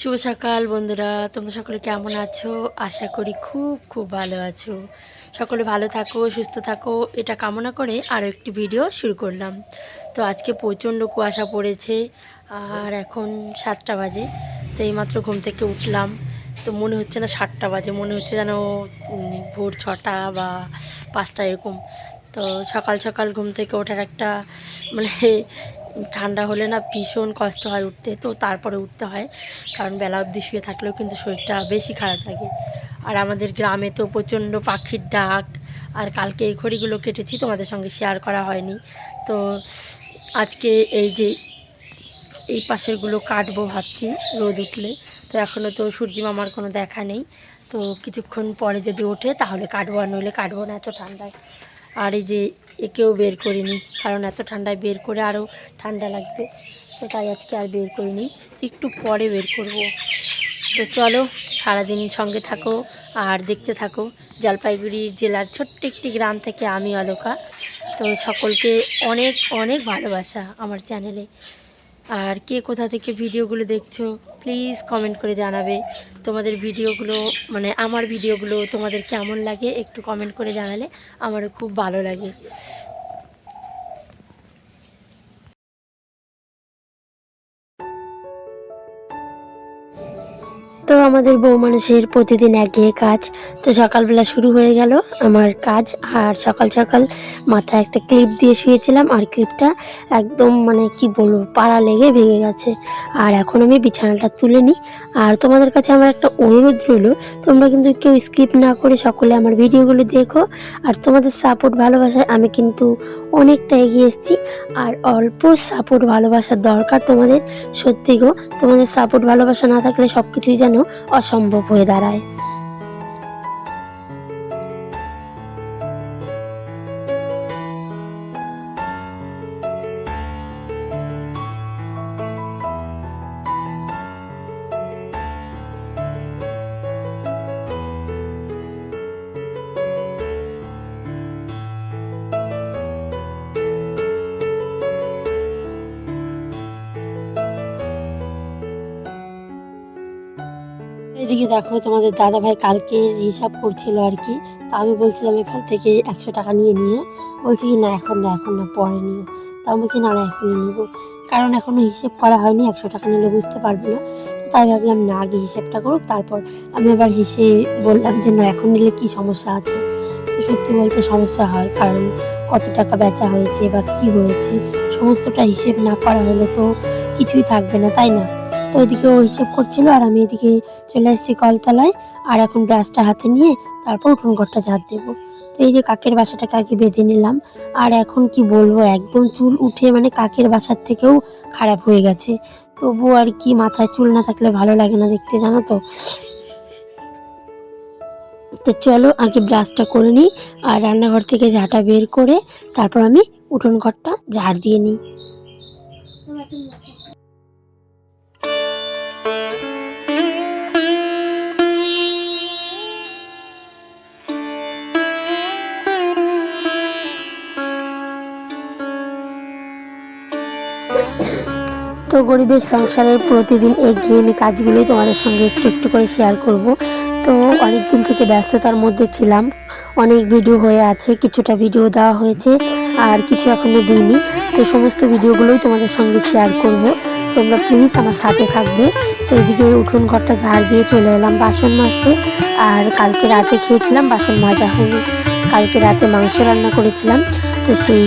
শুভ সকাল বন্ধুরা, তোমরা সকলে কেমন আছো? আশা করি খুব খুব ভালো আছো। সকলে ভালো থাকো, সুস্থ থাকো। এটা কামনা করে আরও একটি ভিডিও শুরু করলাম। তো আজকে প্রচণ্ড কুয়াশা পড়েছে, আর এখন সাতটা বাজে, তো এইমাত্র ঘুম থেকে উঠলাম। তো মনে হচ্ছে না সাতটা বাজে, মনে হচ্ছে যেন ভোর ছটা বা পাঁচটা এরকম। তো সকাল সকাল ঘুম থেকে ওঠার একটা মানে ঠান্ডা হলে না ভীষণ কষ্ট হয় উঠতে, তো তারপরে উঠতে হয়। কারণ বেলা অবধি শুয়ে থাকলেও কিন্তু শরীরটা বেশি খারাপ লাগে। আর আমাদের গ্রামে তো প্রচণ্ড পাখির ডাক, আর কালকে এই ঘড়িগুলো কেটেছি, তোমাদের সঙ্গে শেয়ার করা হয়নি। তো আজকে এই যে এই পাশেরগুলো কাটবো ভাবছি, রোদ উঠলে। তো এখনও তো সূর্যি মামার কোনো দেখা নেই। তো কিছুক্ষণ পরে যদি ওঠে তাহলে কাটবো, আর নইলে কাটবো না এত ঠান্ডায়। আর এই যে একেও বের করিনি, কারণ এত ঠান্ডায় বের করে আরও ঠান্ডা লাগবে। তো তাই আজকে আর বের করিনি একটু পরে বের করব। তো চলো, সারাদিন সঙ্গে থাকো আর দেখতে থাকো। জলপাইগুড়ি জেলার ছোট্ট একটি গ্রাম থেকে আমি অলোকা। তো সকলকে অনেক অনেক ভালোবাসা আমার চ্যানেলে। আর কে কোথা থেকে ভিডিওগুলো দেখছ প্লিজ কমেন্ট করে জানাবে। তোমাদের ভিডিওগুলো মানে আমার ভিডিওগুলো তোমাদের কেমন লাগে একটু কমেন্ট করে জানালে আমারও খুব ভালো লাগে। আমাদের বউ মানুষের প্রতিদিন একঘেয়ে কাজ। তো সকালবেলা শুরু হয়ে গেল আমার কাজ, আর সকাল সকাল মাথায় একটা ক্লিপ দিয়ে শুয়েছিলাম, আর ক্লিপটা একদম মানে কি বলব, পাড়া লেগে ভেঙে গেছে। আর এখন আমি বিছানাটা তুলে নিই। আর তোমাদের কাছে আমার একটা অনুরোধ রইল, তোমরা কিন্তু কেউ স্কিপ না করে সকলে আমার ভিডিওগুলো দেখো। আর তোমাদের সাপোর্ট ভালোবাসায় আমি কিন্তু অনেকটা এগিয়ে এসেছি। আর অল্প সাপোর্ট ভালোবাসার দরকার তোমাদের, সত্যি গো। তোমাদের সাপোর্ট ভালোবাসা না থাকলে সব কিছুই যেন অসম্ভব হয়ে দাঁড়ায়। এদিকে দেখো তোমাদের দাদা ভাই কালকে হিসাব করছিল আর কি। তা আমি বলছিলাম এখান থেকে একশো টাকা নিয়ে নিয়ে। বলছি কি, না, এখন না এখন না, পরে নিও। তা আমি বলছি, না না, এখনই নেব। কারণ এখনও হিসেব করা হয়নি, একশো টাকা নিলে বুঝতে পারবে না। তো তাই ভাবলাম, না, আগে হিসেবটা করুক, তারপর আমি আবার হেসে বললাম যে, না, এখন নিলে কি সমস্যা আছে? তো সত্যি বলতে সমস্যা হয়, কারণ কত টাকা বেচা হয়েছে বা কি হয়েছে, সমস্তটা হিসেব না করা হলে তো কিছুই থাকবে না, তাই না? তো ওইদিকে ও হিসেব করছিল আর আমি এদিকে চলে এসেছি কলতলায় আর এখন ব্রাশটা হাতে নিয়ে তারপর উঠোন ঘরটা ঝাড় দেবো। তো এই যে কাকের বাসাটাকে আগে বেঁধে নিলাম আর এখন কি বলব, একদম চুল উঠে মানে কাকের বাসার থেকেও খারাপ হয়ে গেছে। তবু আর কি মাথায় চুল না থাকলে ভালো লাগে না দেখতে, জানো তো? তো চলো আগে ব্রাশটা করে নিই আর রান্নাঘর থেকে ঝাঁটা বের করে তারপর আমি উঠোন ঘরটা ঝাড় দিয়ে নিই। তো গরিবের সংসারের প্রতিদিন এই গেমি কাজগুলোই তোমাদের সঙ্গে একটু একটু করে শেয়ার করব। তো অনেক দিন থেকে ব্যস্ততার মধ্যে ছিলাম। অনেক ভিডিও হয়ে আছে, কিছুটা ভিডিও দেওয়া হয়েছে, আর কিছু এখনও দিইনি। তো সমস্ত ভিডিওগুলোই তোমাদের সঙ্গে শেয়ার করব। তোমরা প্লিজ আমার সাথে থাকবে। তো এদিকে উঠোন ঘরটা ঝাড় দিয়ে চলে এলাম বাসন মাজতে। আর কালকে রাতে খেয়েছিলাম, বাসন মাজা হয়নি। কালকে রাতে মাংস রান্না করেছিলাম। তো সেই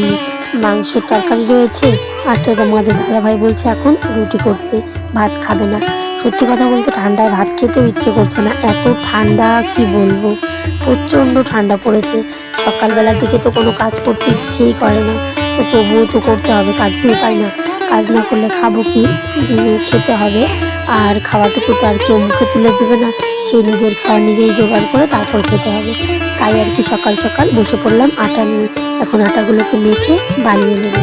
মাংসের তরকারি রয়েছে। আর তো তোমাদের দাদাভাই বলছে এখন রুটি করতে, ভাত খাবে না। সত্যি কথা বলতে ঠান্ডায় ভাত খেতেও ইচ্ছে করছে না। এত ঠান্ডা, কি বলব? প্রচণ্ড ঠান্ডা পড়েছে। সকালবেলার দিকে তো কোনো কাজ করতে ইচ্ছেই করে না। তো তবুও তো করতে হবে কাজগুলো তাই না। কাজ না করলে খাব কি? খেতে হবে। আর খাওয়াটুকু তো আর কেউ মুখে তুলে দেবে না। সেই নিজের খাওয়া নিজেই জোগাড় করে তারপর খেতে হবে। তাই আর কি সকাল সকাল বসে পড়লাম আটা নিয়ে। এখন আটাগুলোকে মেখে বানিয়ে নেব।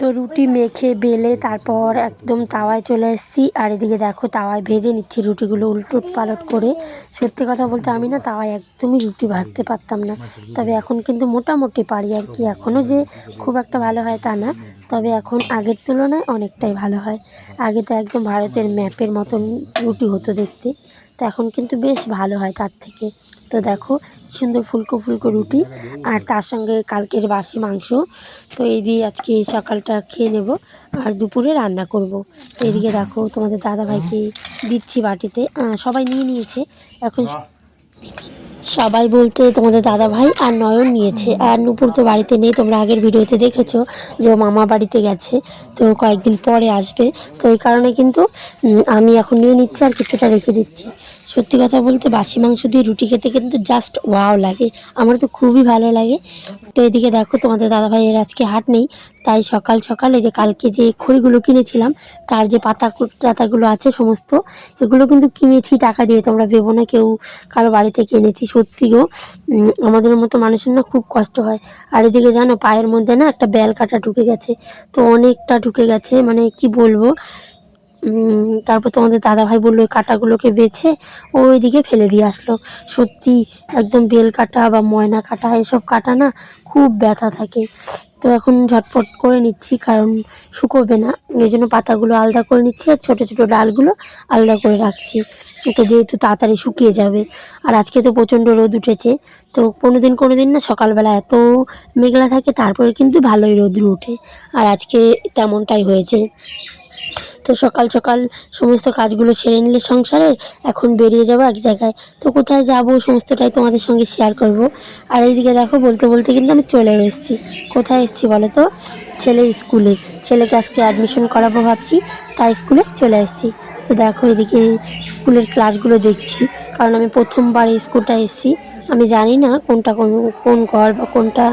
তো রুটি মেখে, বেলে তারপর একদম তাওয়ায় চলে এসেছি। আর এদিকে দেখো তাওয়ায় ভেজে নিচ্ছি রুটিগুলো উল্টুট পালট করে। সত্যি কথা বলতে আমি না তাওয়ায় একদমই রুটি ভাজতে পারতাম না। তবে এখন কিন্তু মোটামুটি পারি আর কি। এখনও যে খুব একটা ভালো হয় তা না। তবে এখন আগের তুলনায় অনেকটাই ভালো হয়। আগে তো একদম ভারতের ম্যাপের মতন রুটি হতো দেখতে। তো এখন কিন্তু বেশ ভালো হয় তার থেকে। তো দেখো সুন্দর ফুলকো ফুলকো রুটি আর তার সঙ্গে কালকের বাসি মাংস। তো এই দিয়ে আজকে সকালটা খেয়ে নেব আর দুপুরে রান্না করব। এদিকে দেখো তোমাদের দাদাভাইকে দিচ্ছি বাটিতে। সবাই নিয়ে নিয়েছে। এখন সবাই বলতে তোমাদের দাদা ভাই আর নয়ন নিয়েছে। আর নূপুর তো বাড়িতে নেই, তোমরা আগের ভিডিওতে দেখেছ যে ও মামা বাড়িতে গেছে, তো কয়েকদিন পরে আসবে। তো এই কারণে কিন্তু আমি এখন নিয়ে নিচ্ছি আর কিছুটা রেখে দিচ্ছি। সত্যি কথা বলতে বাসি মাংস দিয়ে রুটি খেতে কিন্তু জাস্ট ওয়াও লাগে। আমার তো খুবই ভালো লাগে। তো এদিকে দেখো তোমাদের দাদা ভাইয়ের আজকে হাট নেই। তাই সকাল সকালে যে কালকে যে খড়িগুলো কিনেছিলাম, তার যে পাতা টাতাগুলো আছে সমস্ত, এগুলো কিন্তু কিনেছি টাকা দিয়ে। তোমরা ভেবো না কেউ কারও বাড়িতে কিনেছি এনেছি সত্যি গো। আমাদের মতো মানুষের না খুব কষ্ট হয়। আর এদিকে জানো পায়ের মধ্যে না একটা বেল কাটা ঢুকে গেছে। তো অনেকটা ঢুকে গেছে মানে কি বলব? তারপর তোমাদের দাদা ভাই বলল, ওই কাটাগুলোকে বেছে ও ওইদিকে ফেলে দিয়ে আসলো। সত্যি, একদম বেল কাটা বা ময়না কাটা, এসব কাটা না খুব ব্যথা থাকে। তো এখন ঝটপট করে নিচ্ছি, কারণ শুকোবে না। এই জন্য পাতাগুলো আলাদা করে নিচ্ছি আর ছোটো ছোটো ডালগুলো আলাদা করে রাখছি। তো যেহেতু তাড়াতাড়ি শুকিয়ে যাবে, আর আজকে তো প্রচণ্ড রোদ উঠেছে, তো কোনো দিন কোনো দিন না সকালবেলা এত মেঘলা থাকে, তারপরে কিন্তু ভালোই রোদ্র উঠে আর আজকে তেমনটাই হয়েছে। তো সকাল সকাল সমস্ত কাজগুলো সেরে নিলে সংসারের এখন বেরিয়ে যাব এক জায়গায়। তো কোথায় যাব সমস্তটাই তোমাদের সঙ্গে শেয়ার করব। আর এইদিকে দেখো, বলতে বলতে কিন্তু আমি চলে এসেছি। কোথায় এসেছি বলো তো? ছেলের স্কুলে ছেলেকে আজকে অ্যাডমিশন করাবো ভাবছি, তাই স্কুলে চলে এসেছি। তো দেখো এদিকে স্কুলের ক্লাসগুলো দেখছি। কারণ আমি প্রথমবার এই স্কুলটা এসেছি। আমি জানি না কোনটা কোন কোন ঘর বা কোনটা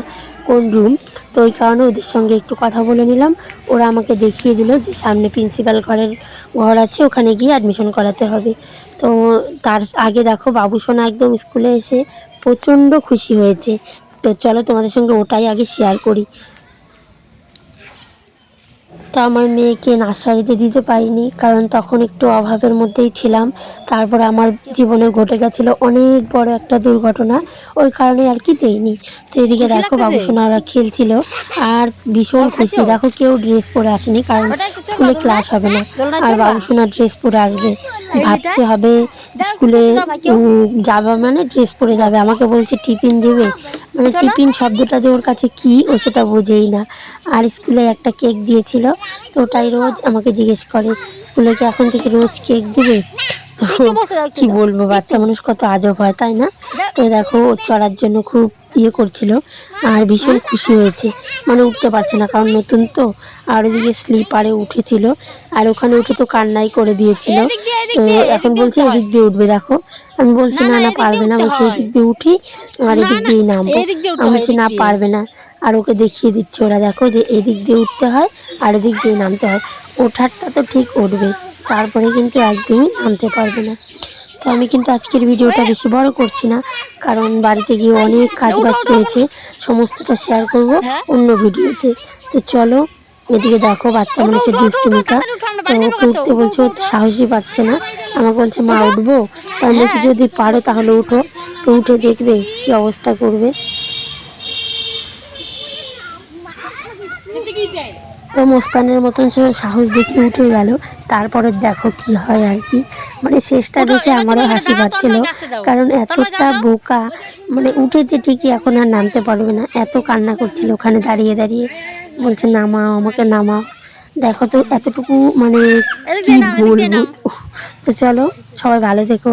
কোন রুম তো ওই কারণে ওদের সঙ্গে একটু কথা বলে নিলাম। ওরা আমাকে দেখিয়ে দিল যে সামনে প্রিন্সিপাল ঘরের ঘর আছে, ওখানে গিয়ে অ্যাডমিশন করাতে হবে। তো তার আগে দেখো বাবুসোনা একদম স্কুলে এসে প্রচণ্ড খুশি হয়েছে। তো চলো তোমাদের সঙ্গে ওটাই আগে শেয়ার করি। তো আমার মেয়েকে নার্সারিতে দিতে পারিনি কারণ তখন একটু অভাবের মধ্যেই ছিলাম। তারপরে আমার জীবনে ঘটে গেছিল অনেক বড় একটা দুর্ঘটনা ওই কারণে আর কি দেইনি। তো এদিকে দেখো বাবুসোনারা খেলছিল আর ভীষণ খুশি। দেখো কেউ ড্রেস পরে আসেনি কারণ স্কুলে ক্লাস হবে না। আর বাবুসোনা ড্রেস পরে আসবে। ভাবছে হবে স্কুলে যাবে মানে ড্রেস পরে যাবে। আমাকে বলছে টিফিন দেবে? মানে টিফিন শব্দটা যে ওর কাছে কি ও সেটা বোঝেই না। আর স্কুলে একটা কেক দিয়েছিল তো ওটাই রোজ আমাকে জিজ্ঞেস করে স্কুলে কি এখন থেকে রোজ কেক দিবে? তো কি বলব বাচ্চা মানুষ কত আজব হয় তাই না? তো দেখো ও চড়ার জন্য খুব ইয়ে করছিল আর ভীষণ খুশি হয়েছে। মানে উঠতে পারছে না কারণ নতুন তো আর ওদিকে স্লিপারে উঠেছিল আর ওখানে উঠে তো কান্নাই করে দিয়েছিল। তো এখন বলছে এদিক দিয়ে উঠবে দেখো। আমি বলছি না না পারবে না। বলছি এদিক দিয়ে উঠি আর এদিক দিয়েই নামবো। আমি বলছি না পারবে না। আর ওকে দেখিয়ে দিচ্ছে ওরা দেখো যে এদিক দিয়ে উঠতে হয় আর এদিক দিয়ে নামতে হয়। ওঠারটা তো ঠিক উঠবে তারপরে কিন্তু একদমই নামতে পারবে না। তো আমি কিন্তু আজকের ভিডিওটা বেশি বড় করছি না কারণ বাড়িতে গিয়ে অনেক কাজ বাজ রয়েছে সমস্তটা শেয়ার করব অন্য ভিডিওতে। তো চলো এদিকে দেখো বাচ্চা মানুষের দুষ্টুমিটা। তো ওকে উঠতে বলছে ও সাহসই পাচ্ছে না আমাকে বলছে মা উঠবো? তাই বলছি যদি পারো তাহলে উঠো। তো উঠে দেখবে কি অবস্থা করবে। তো মোস্তানের মতন সে সাহস দেখে উঠে গেল। তারপরে দেখো কি হয় আর কি। মানে শেষটা দেখে আমারও হাসি পাচ্ছিল কারণ এতটা বোকা মানে উঠেছে ঠিকই এখন আর নামতে পারবে না। এত কান্না করছিল ওখানে দাঁড়িয়ে দাঁড়িয়ে। বলছে নামাও আমাকে নামাও। দেখো তো এতটুকু মানে কি বলব? তো চলো সবাই ভালো থেকো।